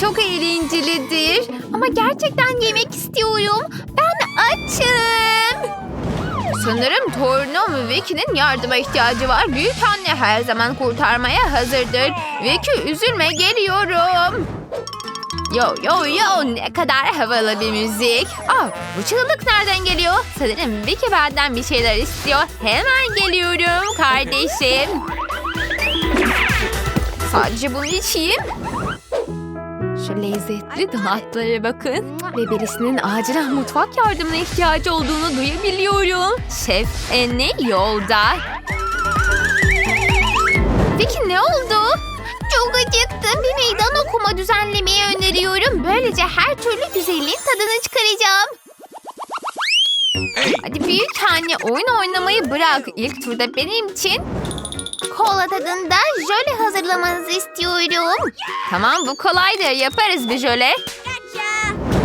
çok eğlencelidir. Ama gerçekten yemek istiyorum. Ben açım. Sanırım torunum Vicky'nin yardıma ihtiyacı var. Büyük anne her zaman kurtarmaya hazırdır. Vicky üzülme geliyorum. Yo yo yo ne kadar havalı bir müzik. Aa, bu çığlık nereden geliyor? Sanırım Vicky benden bir şeyler istiyor. Hemen geliyorum kardeşim. Sadece bunu içeyim. Şu lezzetli donatlara bakın. Ve birisinin acilen mutfak yardımına ihtiyacı olduğunu duyabiliyorum. Şef Anne yolda. Peki ne oldu? Çok acıktım. Bir meydan okuma düzenlemeyi öneriyorum. Böylece her türlü güzelliğin tadını çıkaracağım. Hadi büyük anne oyun oynamayı bırak. İlk turda benim için kola tadında jöle hazırlamanızı istiyorum. Tamam bu kolaydır. Yaparız bir jöle.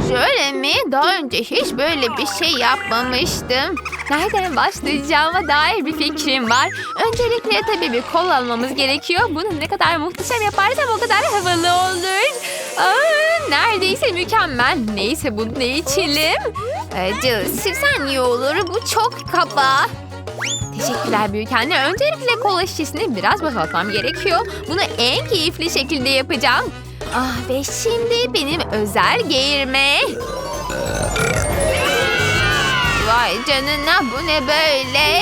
Jöle mi? Daha önce hiç böyle bir şey yapmamıştım. Nereden başlayacağıma dair bir fikrim var. Öncelikle tabii bir kol almamız gerekiyor. Bunu ne kadar muhteşem yaparsam o kadar havalı olur. Aa, neredeyse mükemmel. Neyse bunu ne içelim? Acı, sirsen iyi olur. Bu çok kaba. Teşekkürler büyük anne. Öncelikle kola şişesini biraz boşaltmam gerekiyor. Bunu en keyifli şekilde yapacağım. Ah ve şimdi benim özel geğirme. Vay canına bu ne böyle?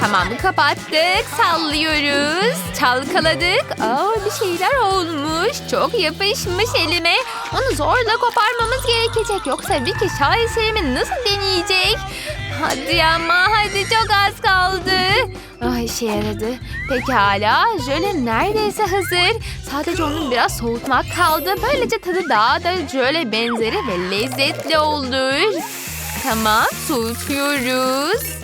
Tamam kapattık. Sallıyoruz. Çalkaladık. Aa, bir şeyler olmuş. Çok yapışmış elime. Onu zorla koparmamız gerekecek. Yoksa Vicky şaheserimi nasıl deneyecek? Hadi ama hadi çok az kaldı. Ay işe yaradı. Pekala jöle neredeyse hazır. Sadece onu biraz soğutmak kaldı. Böylece tadı daha da jöle benzeri ve lezzetli olur. Tamam soğutuyoruz.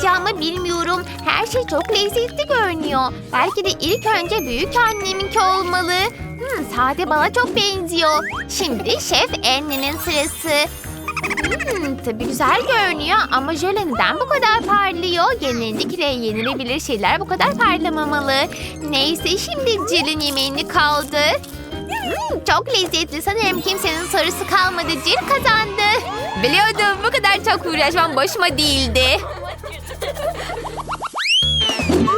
Başlayacağımı bilmiyorum. Her şey çok lezzetli görünüyor. Belki de ilk önce büyük anneminki olmalı. Hmm, sade bala çok benziyor. Şimdi şef annenin sırası. Hmm, tabii güzel görünüyor ama jöle neden bu kadar parlıyor? Genellikle yenilebilir şeyler bu kadar parlamamalı. Neyse şimdi Jill'in yemeğini kaldı. Hmm, çok lezzetli. Sanırım kimsenin sorusu kalmadı. Jill kazandı. Biliyordum bu kadar çok uğraşmam başıma değildi.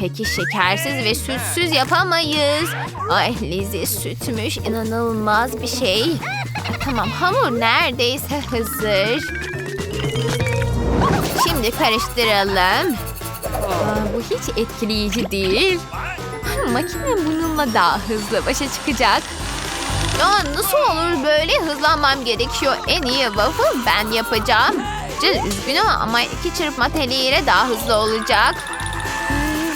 Peki şekersiz ve sütsüz yapamayız. Ay Lizzie sütmüş, inanılmaz bir şey. Tamam, hamur neredeyse hazır. Şimdi karıştıralım. Aa, bu hiç etkileyici değil. Makine bununla daha hızlı başa çıkacak. Ya nasıl olur böyle hızlanmam gerekiyor. En iyi waffle ben yapacağım. Cıl üzgünüm ama iki çırpma teliyle daha hızlı olacak.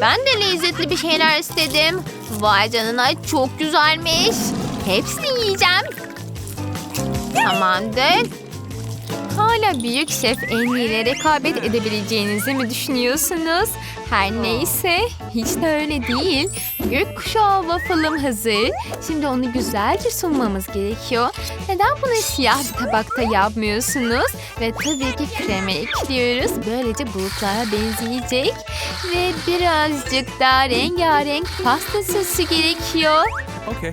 Ben de lezzetli bir şeyler istedim. Vay canına çok güzelmiş. Hepsini yiyeceğim. Tamamdır. Hala büyük şef en iyiyle rekabet edebileceğinizi mi düşünüyorsunuz? Her neyse hiç de öyle değil. Gökkuşağı waffle'ım hazır. Şimdi onu güzelce sunmamız gerekiyor. Neden bunu siyah bir tabakta yapmıyorsunuz? Ve tabii ki krema ekliyoruz. Böylece bulutlara benzeyecek. Ve birazcık daha rengarenk pasta sosu gerekiyor. Okay.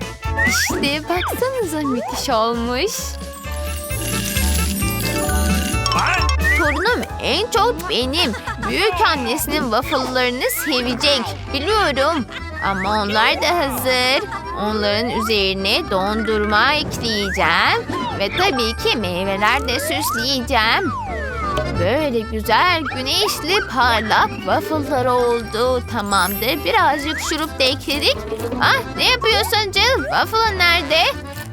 İşte baksanıza müthiş olmuş. Torunum en çok benim. Büyük annesinin waffle'larını sevecek. Biliyorum. Ama onlar da hazır. Onların üzerine dondurma ekleyeceğim. Ve tabii ki meyveler de süsleyeceğim. Böyle güzel güneşli parlak waffle'lar oldu. Tamamdır. Birazcık şurup da ekledik. Ah ne yapıyorsun Jill? Waffle'ın nerede?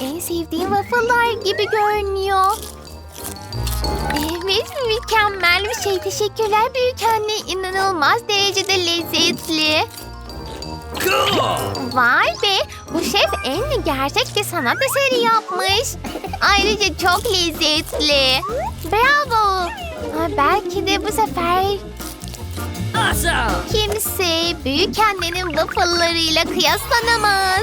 En sevdiğim waffle'lar gibi görünüyor. Evet, mükemmel bir şey. Teşekkürler büyük anne. İnanılmaz derecede lezzetli. Vay be, bu şef en gerçek bir sanat eseri yapmış. Ayrıca çok lezzetli. Bravo. Ha, belki de bu sefer kimse büyük annenin waffle'larıyla kıyaslanamaz.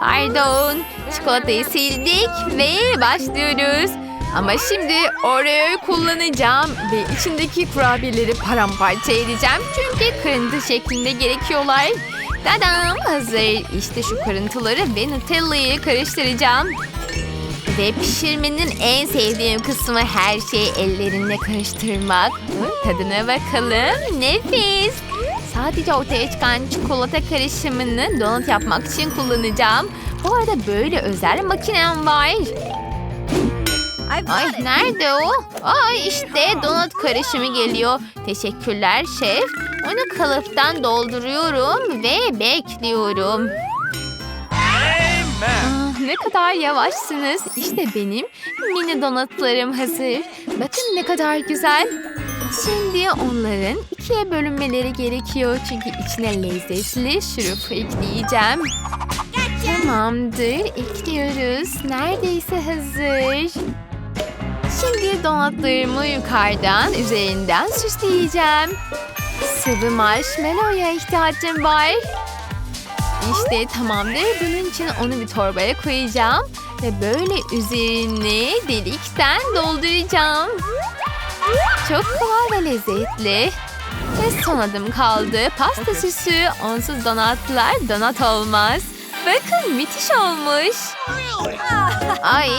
Pardon. Çikolatayı sildik ve başlıyoruz. Ama şimdi Oreo'yu kullanacağım ve içindeki kurabiyeleri paramparça edeceğim. Çünkü kırıntı şeklinde gerekiyorlar. Dadam hazır. İşte şu kırıntıları ve Nutella'yı karıştıracağım. Ve pişirmenin en sevdiğim kısmı her şeyi ellerinle karıştırmak. Tadına bakalım. Nefis. Sadece ortaya çıkan çikolata karışımını donut yapmak için kullanacağım. Bu arada böyle özel makinem var. Ay nerede o? Ay işte donut karışımı geliyor. Teşekkürler şef. Onu kalıptan dolduruyorum ve bekliyorum. Ah, ne kadar yavaşsınız. İşte benim mini donutlarım hazır. Bakın ne kadar güzel. Şimdi onların ikiye bölünmeleri gerekiyor. Çünkü içine lezzetli şurup ekleyeceğim. Tamamdır. Ekliyoruz. Neredeyse hazır. Şimdi donatlarımı yukarıdan, üzerinden süsleyeceğim. Sıvı marshmallow'ya ihtiyacım var. İşte tamamdır. Bunun için onu bir torbaya koyacağım. Ve böyle üzerine delikten dolduracağım. Çok kolay ve lezzetli. Ve son adım kaldı. Pasta süsü. Onsuz donatlar donat olmaz. Bakın müthiş olmuş. Ay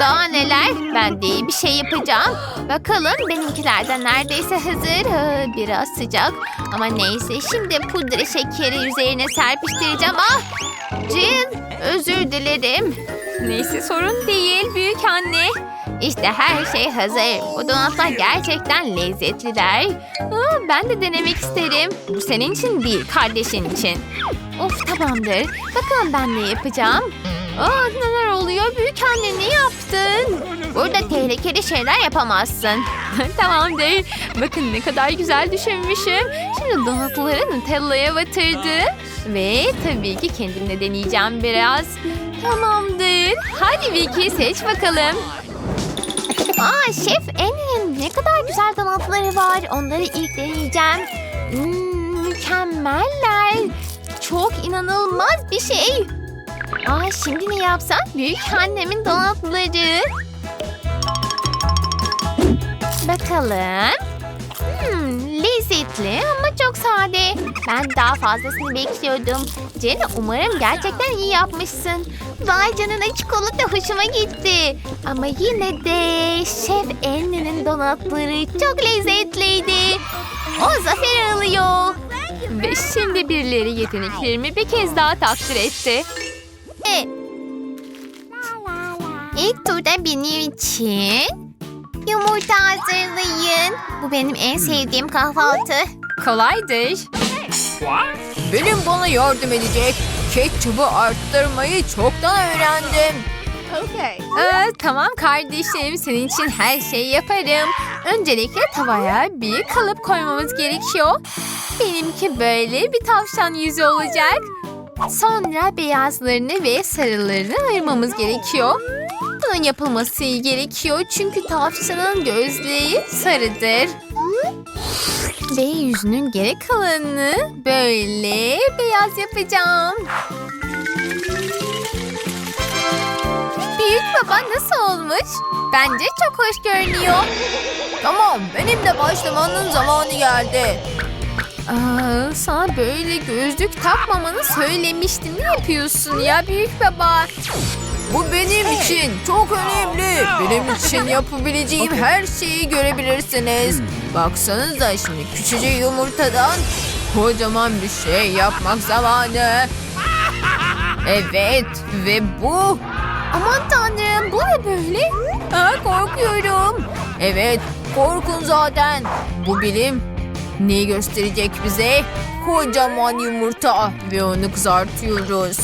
daha neler? Ben de iyi bir şey yapacağım. Bakalım benimkilerden neredeyse hazır. Ha, Biraz sıcak. Ama neyse şimdi pudra şekeri üzerine serpiştireceğim. Ah! Jill özür dilerim. Neyse sorun değil büyük anne. İşte her şey hazır. Bu donatlar gerçekten lezzetliler. Aa, ben de denemek isterim. Bu senin için değil kardeşin için. Of tamamdır. Bakalım ben ne yapacağım. Aa, neler oluyor? Büyük anne ne yaptın? Burada tehlikeli şeyler yapamazsın. Tamamdır. Bakın ne kadar güzel düşünmüşüm. Şimdi donatları Nutella'ya batırdım. Ve tabii ki kendim de deneyeceğim biraz. Tamamdır. Hadi Vicky seç bakalım. Aa şef Emine'nin ne kadar güzel donatları var. Onları ilk deneyeceğim. Hmm, mükemmeller. Çok inanılmaz bir şey. Aa şimdi ne yapsak? Büyük annemin donatları. Bakalım. Hmm, lezzetli ama çok sade. Ben daha fazlasını bekliyordum. Jenny umarım gerçekten iyi yapmışsın. Vay canına çikolata hoşuma gitti. Ama yine de Şef Anne'nin donatları çok lezzetliydi. O zafer alıyor. Ve şimdi birileri yeteneklerimi bir kez daha takdir etti. E, İlk turda benim için yumurta hazırlayın. Bu benim en sevdiğim kahvaltı. Kolaydır. Benim bana yardım edecek. Ketçubu arttırmayı çoktan öğrendim. Ee, tamam kardeşim senin için her şeyi yaparım. Öncelikle tavaya bir kalıp koymamız gerekiyor. Benimki böyle bir tavşan yüzü olacak. Sonra beyazlarını ve sarılarını ayırmamız gerekiyor. Bunun yapılması gerekiyor çünkü tavşanın gözleri sarıdır. Ve yüzünün geri kalanını böyle beyaz yapacağım. Büyük baba nasıl olmuş? Bence çok hoş görünüyor. Tamam benim de başlamanın zamanı geldi. Aa, sana böyle gözlük takmamanı söylemiştim. Ne yapıyorsun ya büyük baba? Bu benim için çok önemli. Benim için yapabileceğim her şeyi görebilirsiniz. Baksanıza şimdi küçücük yumurtadan kocaman bir şey yapmak zamanı. Evet ve bu. Aman tanrım bu ne böyle? Aa, korkuyorum. Evet korkun zaten. Bu bilim neyi gösterecek bize? Kocaman yumurta ve onu kızartıyoruz.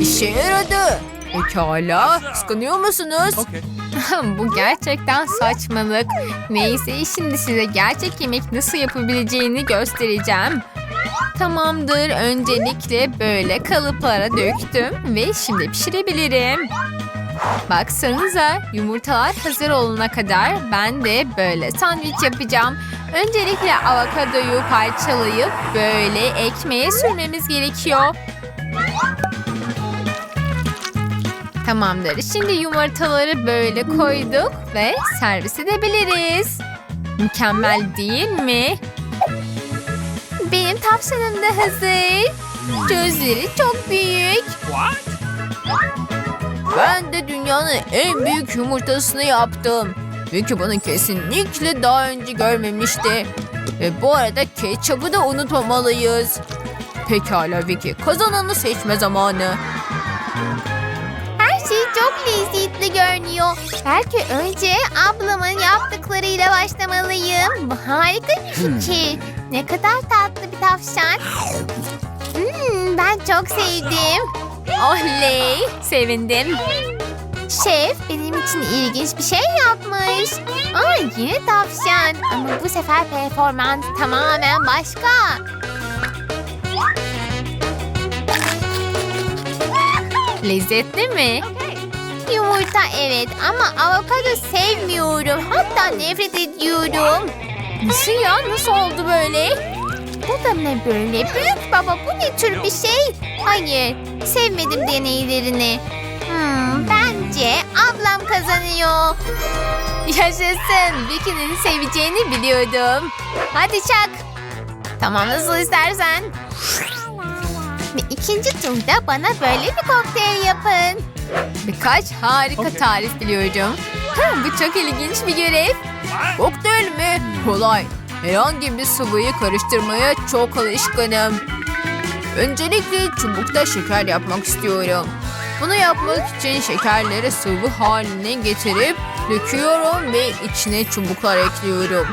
İşe yaradı. Pekala. Kıskanıyor musunuz? bu gerçekten saçmalık. Neyse şimdi size gerçek yemek nasıl yapabileceğini göstereceğim. Tamamdır. Öncelikle böyle kalıplara döktüm ve şimdi pişirebilirim. Baksanıza yumurtalar hazır olana kadar ben de böyle sandviç yapacağım. Öncelikle avokadoyu parçalayıp böyle ekmeğe sürmemiz gerekiyor. Tamamdır. Şimdi yumurtaları böyle koyduk ve servis edebiliriz. Mükemmel değil mi? Benim tavşanım da hazır. Gözleri çok büyük. Ben de dünyanın en büyük yumurtasını yaptım. Çünkü bunu kesinlikle daha önce görmemişti. Ve bu arada ketçabı da unutmamalıyız. Pekala Vicky, kazananı seçme zamanı. Şey çok lezzetli görünüyor. Belki önce ablamın yaptıklarıyla başlamalıyım. Bu harika bir fikir. Ne kadar tatlı bir tavşan. Hmm, ben çok sevdim. Oley! Sevindim. Şef benim için ilginç bir şey yapmış. Aa, yine tavşan. Ama bu sefer performans tamamen başka. Lezzetli mi? Yumurta evet ama avokado sevmiyorum. Hatta nefret ediyorum. Nasıl ya? Nasıl oldu böyle? Bu da ne böyle? Büyük baba bu ne tür bir şey? Hayır, sevmedim deneylerini. Hmm, bence ablam kazanıyor. Yaşasın. Vicky'nin seveceğini biliyordum. Hadi çak. Tamam nasıl istersen. İkinci turda bana böyle bir kokteyl yapın. Birkaç harika tarif biliyorum. Bu çok ilginç bir görev. Kokteyl mi? Kolay. Herhangi bir sıvıyı karıştırmaya çok alışkınım. Öncelikle çubukta şeker yapmak istiyorum. Bunu yapmak için şekerleri sıvı haline getirip döküyorum ve içine çubuklar ekliyorum.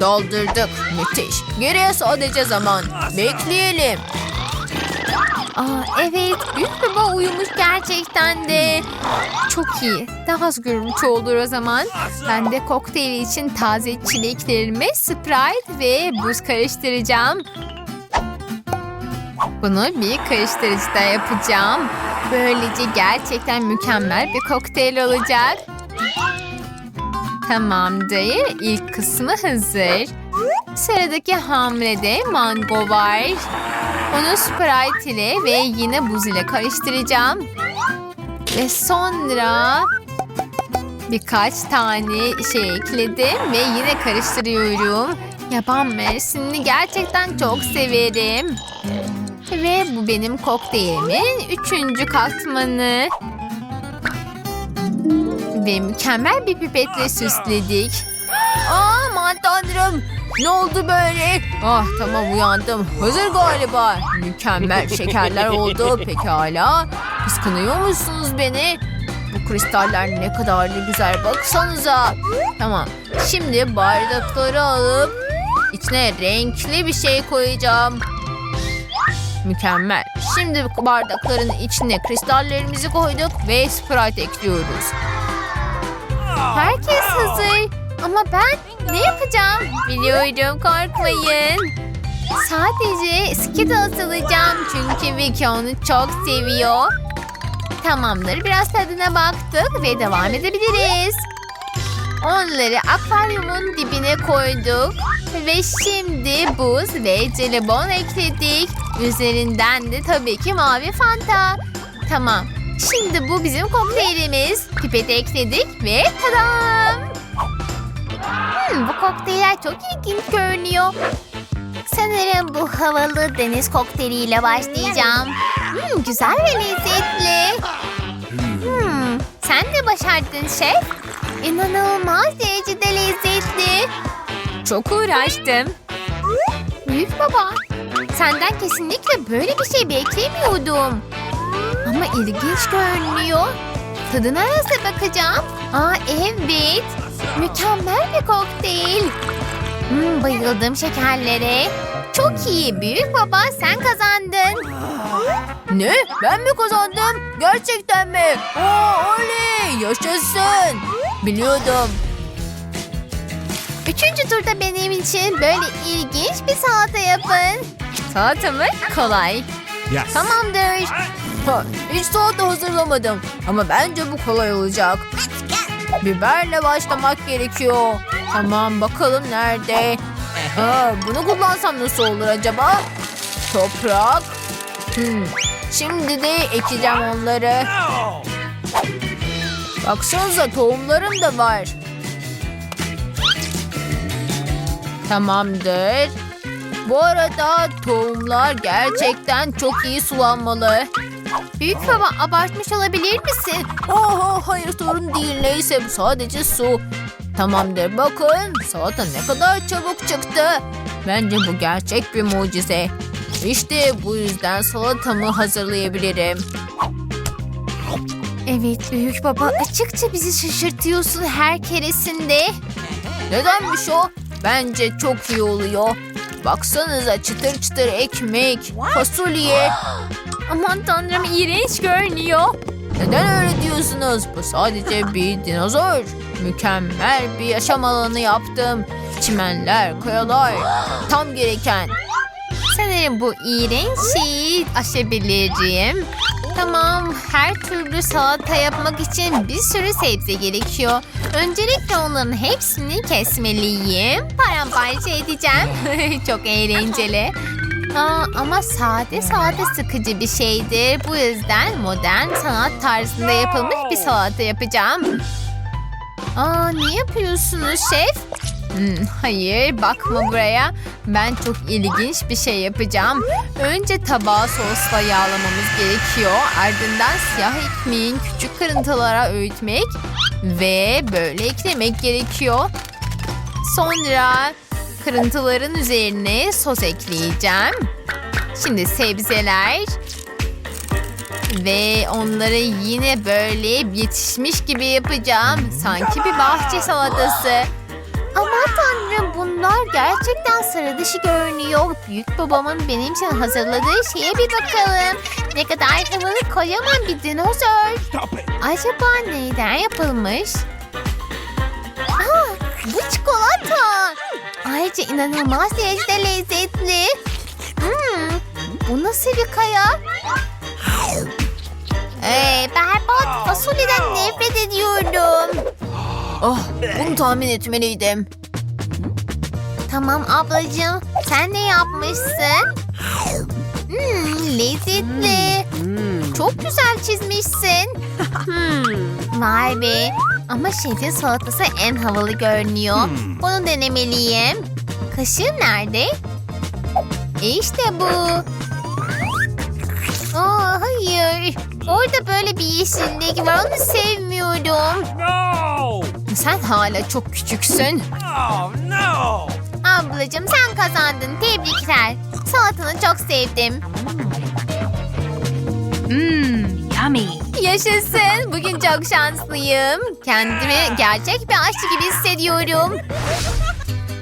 Doldurduk. Müthiş. Geriye sadece zaman. Bekleyelim. Aa, evet, büyük baba uyumuş gerçekten de. Çok iyi. Daha az görüntü olur o zaman. Ben de kokteyl için taze çileklerimi Sprite ve buz karıştıracağım. Bunu bir karıştırıcıda yapacağım. Böylece gerçekten mükemmel bir kokteyl olacak. Tamamdır. İlk kısmı hazır. Sıradaki hamlede mango var. Onu Sprite ile ve yine buz ile karıştıracağım. Ve sonra birkaç tane şey ekledim ve yine karıştırıyorum. Yaban mersinini gerçekten çok severim. Ve bu benim kokteylimin üçüncü katmanı. Ve mükemmel bir pipetle süsledik. Tanrım. Ne oldu böyle? Ah tamam uyandım. Hazır galiba. Mükemmel şekerler oldu. Pekala. Kıskanıyor musunuz beni? Bu kristaller ne kadar da güzel baksanıza. Tamam. Şimdi bardakları alıp içine renkli bir şey koyacağım. Mükemmel. Şimdi bardakların içine kristallerimizi koyduk ve Sprite ekliyoruz. Herkes hazır. Ama ben ne yapacağım? Biliyorum korkmayın. Sadece Skittles alacağım çünkü Vicky onu çok seviyor. Tamamdır biraz tadına baktık ve devam edebiliriz. Onları akvaryumun dibine koyduk. Ve şimdi buz ve jelibon ekledik. Üzerinden de tabii ki mavi fanta. Tamam. Şimdi bu bizim kokteylimiz. Pipete ekledik ve tadam. Hmm, bu kokteyller çok ilginç görünüyor. Sanırım bu havalı deniz kokteyliyle başlayacağım. Hmm, güzel ve lezzetli. Hmm, sen de başardın şef. İnanılmaz derecede lezzetli. Çok uğraştım. Büyük baba, senden kesinlikle böyle bir şey beklemiyordum. Ama ilginç görünüyor. Tadına nasıl bakacağım? Aa evet. Mükemmel bir kokteyl. Hmm, bayıldım şekerlere. Çok iyi büyük baba sen kazandın. Ne? Ben mi kazandım? Gerçekten mi? Oo, oley! Yaşasın! Biliyordum. Üçüncü turda benim için böyle ilginç bir salata yapın. Salata mı? Kolay. Yes. Tamamdır. Ha, hiç salata hazırlamadım. Ama bence bu kolay olacak. Biberle başlamak gerekiyor. Tamam bakalım nerede? Ha, bunu kullansam nasıl olur acaba? Toprak. Hmm, Şimdi de ekeceğim onları. Baksanıza tohumlarım da var. Tamamdır. Bu arada tohumlar gerçekten çok iyi sulanmalı. Büyük baba abartmış olabilir misin? Oho hayır sorun değil neyse bu sadece su. Tamamdır bakın salata ne kadar çabuk çıktı. Bence bu gerçek bir mucize. İşte bu yüzden salatamı hazırlayabilirim. Evet büyük baba açıkça bizi şaşırtıyorsun her keresinde. Nedenmiş o? Bence çok iyi oluyor. Baksanıza çıtır çıtır ekmek, fasulye. Aman tanrım iğrenç görünüyor. Neden öyle diyorsunuz? Bu sadece bir dinozor. Mükemmel bir yaşam alanı yaptım. Çimenler, kayalar. Tam gereken. Sanırım bu iğrenç şeyi aşabilirim. Tamam, her türlü salata yapmak için bir sürü sebze gerekiyor. Öncelikle onların hepsini kesmeliyim. Paramparça edeceğim. Çok eğlenceli. Aa, ama sade salata sıkıcı bir şeydir. Bu yüzden modern sanat tarzında yapılmış bir salata yapacağım. Aa, ne yapıyorsunuz şef? Hmm, hayır bakma buraya. Ben çok ilginç bir şey yapacağım. Önce tabağı sosla yağlamamız gerekiyor. Ardından siyah ekmeğin küçük kırıntılara öğütmek ve böyle eklemek gerekiyor. Sonra kırıntıların üzerine sos ekleyeceğim. Şimdi sebzeler ve onları yine böyle yetişmiş gibi yapacağım. Sanki bir bahçe salatası. Aman tanrım bunlar gerçekten sıra dışı görünüyor. Büyük babamın benim için hazırladığı şeye bir bakalım. Ne kadar havalı kocaman bir dinozor. Acaba neyden yapılmış? Aa, bu çikolata. Ayrıca inanılmaz derecede lezzetli. Hmm, bu nasıl bir kaya? Ee, berbat fasulyeden nefret ediyorum. Ah bunu tahmin etmeliydim. Tamam ablacığım. Sen ne yapmışsın? Hmm, lezzetli. Çok güzel çizmişsin. Hmm, vay be. Ama şefin salatası en havalı görünüyor. Bunu denemeliyim. Kaşığım nerede? İşte bu. Aa, hayır. Orada böyle bir yeşillik var. Onu sevmiyorum. No! Sen hala çok küçüksün. Oh no! Ablacığım sen kazandın. Tebrikler. Salatanı çok sevdim. Mmm, yummy. Yaşasın. Bugün çok şanslıyım. Kendimi gerçek bir aşçı gibi hissediyorum.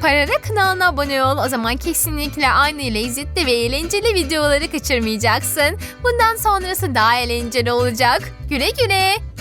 Parara kanalına abone ol. O zaman kesinlikle aynı lezzetli ve eğlenceli videoları kaçırmayacaksın. Bundan sonrası daha eğlenceli olacak. Güle güle.